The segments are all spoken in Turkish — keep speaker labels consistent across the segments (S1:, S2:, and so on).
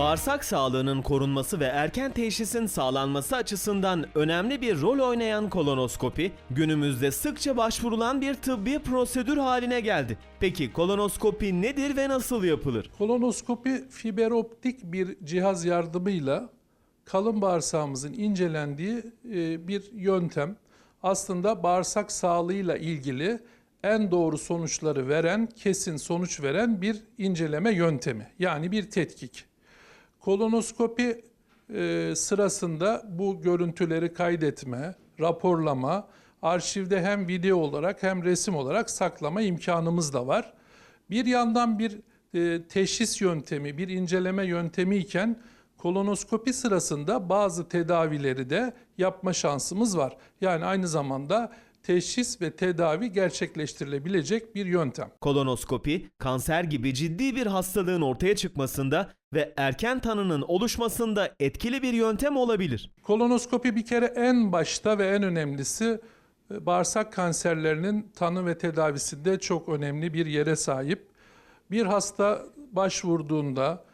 S1: Bağırsak sağlığının korunması ve erken teşhisin sağlanması açısından önemli bir rol oynayan kolonoskopi, günümüzde sıkça başvurulan bir tıbbi prosedür haline geldi. Peki kolonoskopi nedir ve nasıl yapılır?
S2: Kolonoskopi fiberoptik bir cihaz yardımıyla kalın bağırsağımızın incelendiği e, bir yöntem. Aslında bağırsak sağlığıyla ilgili en doğru sonuçları veren, kesin sonuç veren bir inceleme yöntemi. Yani bir tetkik. Kolonoskopi e, sırasında bu görüntüleri kaydetme, raporlama, arşivde hem video olarak hem resim olarak saklama imkanımız da var. Bir yandan bir e, teşhis yöntemi, bir inceleme yöntemi iken kolonoskopi sırasında bazı tedavileri de yapma şansımız var. Yani aynı zamanda teşhis ve tedavi gerçekleştirilebilecek bir yöntem.
S1: Kolonoskopi, kanser gibi ciddi bir hastalığın ortaya çıkmasında ve erken tanının oluşmasında etkili bir yöntem olabilir.
S2: Kolonoskopi bir kere en başta ve en önemlisi e, bağırsak kanserlerinin tanı ve tedavisinde çok önemli bir yere sahip. Bir hasta başvurduğunda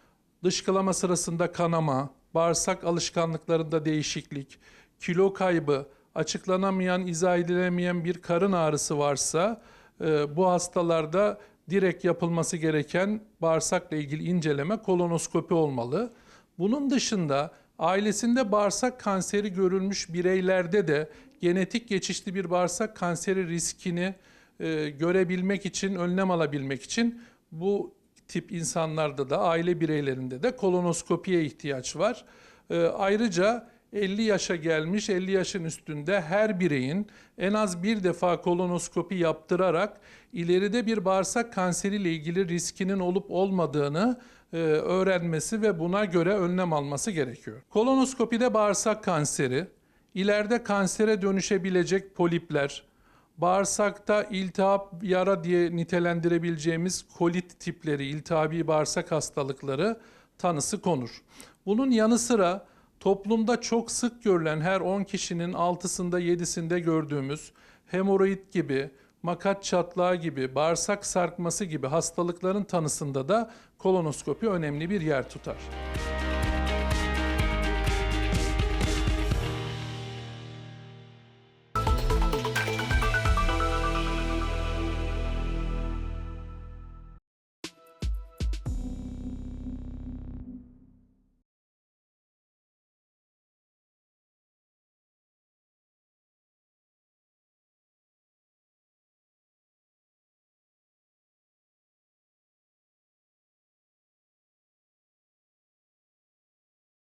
S2: dışkılama sırasında kanama, bağırsak alışkanlıklarında değişiklik, kilo kaybı, açıklanamayan, izah edilemeyen bir karın ağrısı varsa e, bu hastalarda direkt yapılması gereken bağırsakla ilgili inceleme kolonoskopi olmalı. Bunun dışında ailesinde bağırsak kanseri görülmüş bireylerde de genetik geçişli bir bağırsak kanseri riskini e, görebilmek için, önlem alabilmek için bu tip insanlarda da aile bireylerinde de kolonoskopiye ihtiyaç var. E, ayrıca 50 yaşa gelmiş, 50 yaşın üstünde her bireyin en az bir defa kolonoskopi yaptırarak ileride bir bağırsak kanseriyle ilgili riskinin olup olmadığını e, öğrenmesi ve buna göre önlem alması gerekiyor. Kolonoskopide bağırsak kanseri, ileride kansere dönüşebilecek polipler, bağırsakta iltihap yara diye nitelendirebileceğimiz kolit tipleri, iltihabi bağırsak hastalıkları tanısı konur. Bunun yanı sıra toplumda çok sık görülen her 10 kişinin 6'sında 7'sinde gördüğümüz hemoroid gibi, makat çatlağı gibi, bağırsak sarkması gibi hastalıkların tanısında da kolonoskopi önemli bir yer tutar.